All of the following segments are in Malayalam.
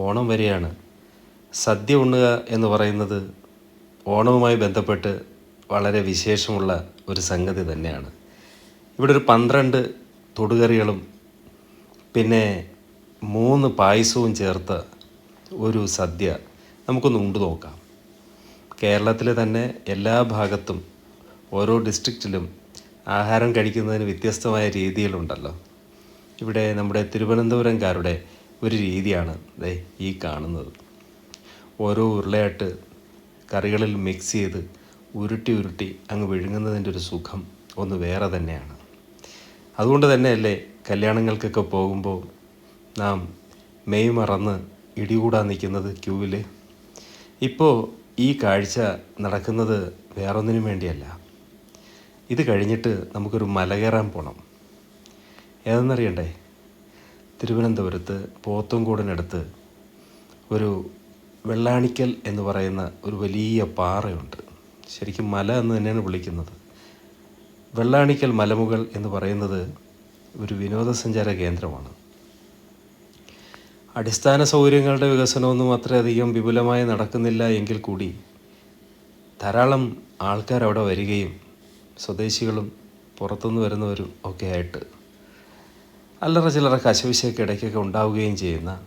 ഓണം വരെയാണ്. സദ്യ ഉണ്ണുക എന്ന് പറയുന്നത് ഓണവുമായി ബന്ധപ്പെട്ട് വളരെ വിശേഷമുള്ള ഒരു സംഗതി തന്നെയാണ്. ഇവിടെ ഒരു പന്ത്രണ്ട് തൊടുകറികളും പിന്നെ മൂന്ന് പായസവും ചേർത്ത ഒരു സദ്യ നമുക്കൊന്ന് ഉണ്ടു നോക്കാം. കേരളത്തിലെ തന്നെ എല്ലാ ഭാഗത്തും ഓരോ ഡിസ്ട്രിക്റ്റിലും ആഹാരം കഴിക്കുന്നതിന് വ്യത്യസ്തമായ രീതികളുണ്ടല്ലോ. ഇവിടെ നമ്മുടെ തിരുവനന്തപുരംകാരുടെ ഒരു രീതിയാണ് ദേ ഈ കാണുന്നത്. ഓരോ ഉരുളയായിട്ട് കറികളിൽ മിക്സ് ചെയ്ത് ഉരുട്ടി ഉരുട്ടി അങ്ങ് വിഴുങ്ങുന്നതിന്റെ ഒരു സുഖം ഒന്ന് വേറെ തന്നെയാണ്. അതുകൊണ്ട് തന്നെയല്ലേ കല്യാണങ്ങൾക്കൊക്കെ പോകുമ്പോൾ നാം മെയ് മറന്ന് ഇടികൂടാൻ നിൽക്കുന്നത് ക്യൂവിൽ ഇപ്പോൾ ഈ കാഴ്ച നടക്കുന്നത് വേറൊന്നിനും വേണ്ടിയല്ല. ഇത് കഴിഞ്ഞിട്ട് നമുക്കൊരു മല കയറാൻ പോകണം ഏതെന്നറിയണ്ടേ? തിരുവനന്തപുരത്ത് പോത്തൻകോടിനടുത്ത് ഒരു വെള്ളാണിക്കൽ എന്ന് പറയുന്ന ഒരു വലിയ പാറയുണ്ട്. ശരിക്കും മല എന്ന് തന്നെയാണ് വിളിക്കുന്നത്. വെള്ളാണിക്കൽ മലമുകൾ എന്ന് പറയുന്നത് ഒരു വിനോദസഞ്ചാര കേന്ദ്രമാണ്. അടിസ്ഥാന സൗകര്യങ്ങളുടെ വികസനമൊന്നും അത്രയധികം വിപുലമായി നടക്കുന്നില്ല എങ്കിൽ കൂടി ധാരാളം ആൾക്കാർ അവിടെ വരികയും സ്വദേശികളും പുറത്തുനിന്ന് വരുന്നവരും ഒക്കെ ആയിട്ട് അല്ലറ ചില്ലറ കശവിശയൊക്കെ ഇടയ്ക്കൊക്കെ ഉണ്ടാവുകയും ചെയ്യുന്ന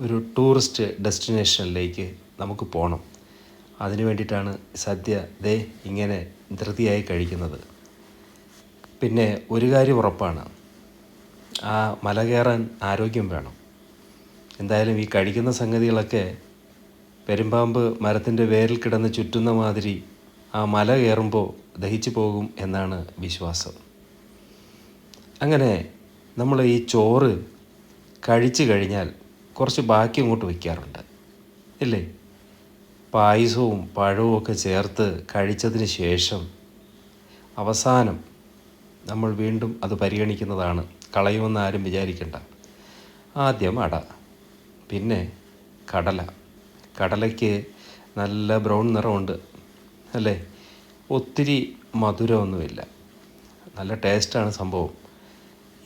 ഒരു ടൂറിസ്റ്റ് ഡെസ്റ്റിനേഷനിലേക്ക് നമുക്ക് പോകണം അതിനു വേണ്ടിയിട്ടാണ് സദ്യ ദേ ഇങ്ങനെ ധൃതിയായി കഴിക്കുന്നത്. പിന്നെ ഒരു കാര്യം ഉറപ്പാണ്. ആ മല കയറാൻ ആരോഗ്യം വേണം. എന്തായാലും ഈ കഴിക്കുന്ന സംഗതികളൊക്കെ പെരുമ്പാമ്പ് മരത്തിന്റെ വേരിൽ കിടന്ന് ചുറ്റുന്ന മാതിരി ആ മല കയറുമ്പോൾ ദഹിച്ചു പോകും എന്നാണ് വിശ്വാസം. അങ്ങനെ നമ്മൾ ഈ ചോറ് കഴിച്ചു കഴിഞ്ഞാൽ കുറച്ച് ബാക്കി അങ്ങോട്ട് വയ്ക്കാറുണ്ട്. ഇല്ലേ? പായസവും പഴവും ഒക്കെ ചേർത്ത് കഴിച്ചതിന് ശേഷം അവസാനം നമ്മൾ വീണ്ടും അത് പരിഗണിക്കുന്നതാണ്. കളയുമെന്ന് ആരും വിചാരിക്കണ്ട. ആദ്യം അട പിന്നെ കടല. കടലയ്ക്ക് നല്ല ബ്രൗൺ നിറമുണ്ട് അല്ലേ? ഒത്തിരി മധുരമൊന്നുമില്ല. നല്ല ടേസ്റ്റാണ് സംഭവം.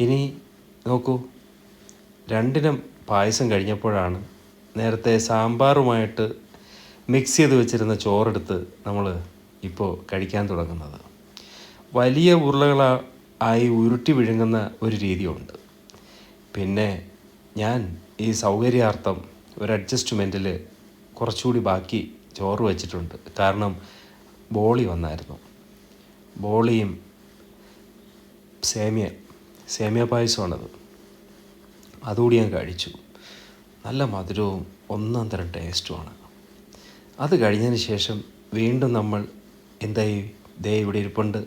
ഇനി നോക്കൂ. രണ്ടിനും പായസം കഴിഞ്ഞപ്പോഴാണ് നേരത്തെ സാമ്പാറുമായിട്ട് മിക്സ് ചെയ്ത് വെച്ചിരുന്ന ചോറെടുത്ത് നമ്മൾ ഇപ്പോൾ കഴിക്കാൻ തുടങ്ങുന്നത്. വലിയ ഉരുളകളായി ഉരുട്ടി വിഴുങ്ങുന്ന ഒരു രീതിയുണ്ട്. പിന്നെ ഞാൻ ഈ സൗകര്യാർത്ഥം ഒരു അഡ്ജസ്റ്റ്മെന്റിൽ കുറച്ചുകൂടി ബാക്കി ചോറ് വെച്ചിട്ടുണ്ട്. കാരണം ബോളി വന്നായിരുന്നു. ബോളിയും സേമിയ സേമിയ പായസമാണത്. അതുകൂടി ഞാൻ കഴിച്ചു. നല്ല മധുരവും ഒന്നാം തരം ടേസ്റ്റുമാണ്. അത് കഴിഞ്ഞതിന് ശേഷം വീണ്ടും നമ്മൾ എന്തായി? ദേ ഇവിടെ ഇരിപ്പുണ്ട്.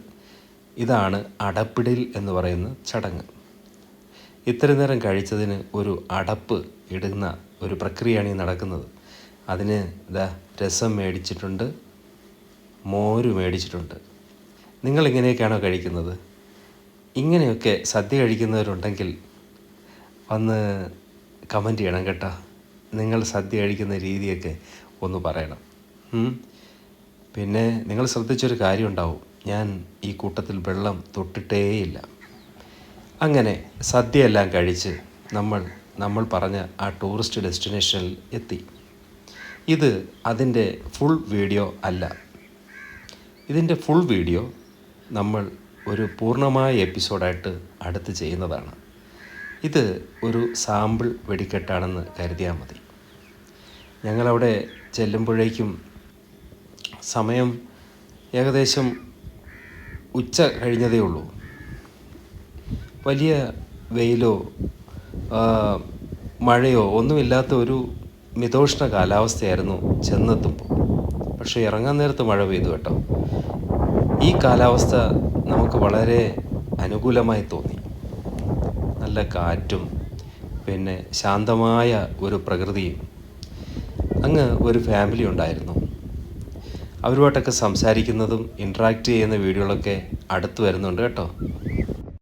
ഇതാണ് അടപ്പിടൽ എന്ന് പറയുന്ന ചടങ്ങ്. ഇത്ര നേരം കഴിച്ചതിന് ഒരു അടപ്പ് ഇടുന്ന ഒരു പ്രക്രിയയാണ് ഈ നടക്കുന്നത്. അതിന് ഇതാ രസം മേടിച്ചിട്ടുണ്ട് മോര് മേടിച്ചിട്ടുണ്ട്. നിങ്ങളിങ്ങനെയൊക്കെയാണോ കഴിക്കുന്നത്? ഇങ്ങനെയൊക്കെ സദ്യ കഴിക്കുന്നവരുണ്ടെങ്കിൽ വന്ന് കമന്റ് ചെയ്യണം കേട്ടോ. നിങ്ങൾ സദ്യ കഴിക്കുന്ന രീതിയൊക്കെ ഒന്ന് പറയണം. പിന്നെ നിങ്ങൾ ശ്രദ്ധിച്ചൊരു കാര്യം ഉണ്ടാവും. ഞാൻ ഈ കൂട്ടത്തിൽ വെള്ളം തൊട്ടിട്ടേയില്ല. അങ്ങനെ സദ്യയെല്ലാം കഴിച്ച് നമ്മൾ നമ്മൾ പറഞ്ഞ ആ ടൂറിസ്റ്റ് ഡെസ്റ്റിനേഷനിൽ എത്തി. ഇത് അതിന്റെ ഫുൾ വീഡിയോ അല്ല. ഇതിന്റെ ഫുൾ വീഡിയോ നമ്മൾ ഒരു പൂർണമായ എപ്പിസോഡായിട്ട് അടുത്ത് ചെയ്യുന്നതാണ്. ഇത് ഒരു സാമ്പിൾ വെടിക്കെട്ടാണെന്ന് കരുതിയാൽ മതി. ഞങ്ങളവിടെ ചെല്ലുമ്പോഴേക്കും സമയം ഏകദേശം ഉച്ച കഴിഞ്ഞതേ ഉള്ളൂ. വലിയ വെയിലോ മഴയോ ഒന്നുമില്ലാത്ത ഒരു മിതോഷ്ണ കാലാവസ്ഥയായിരുന്നു ചെന്നെത്തുമ്പോൾ. പക്ഷേ ഇറങ്ങാൻ നേരത്ത് മഴ പെയ്തു കേട്ടോ. ഈ കാലാവസ്ഥ നമുക്ക് വളരെ അനുകൂലമായി തോന്നി. നല്ല കാറ്റും പിന്നെ ശാന്തമായ ഒരു പ്രകൃതിയും. അങ്ങ് ഒരു ഫാമിലി ഉണ്ടായിരുന്നു. അവരുമായിട്ടൊക്കെ സംസാരിക്കുന്നതും ഇൻട്രാക്റ്റ് ചെയ്യുന്ന വീഡിയോകളൊക്കെ അടുത്ത് വരുന്നുണ്ട് കേട്ടോ.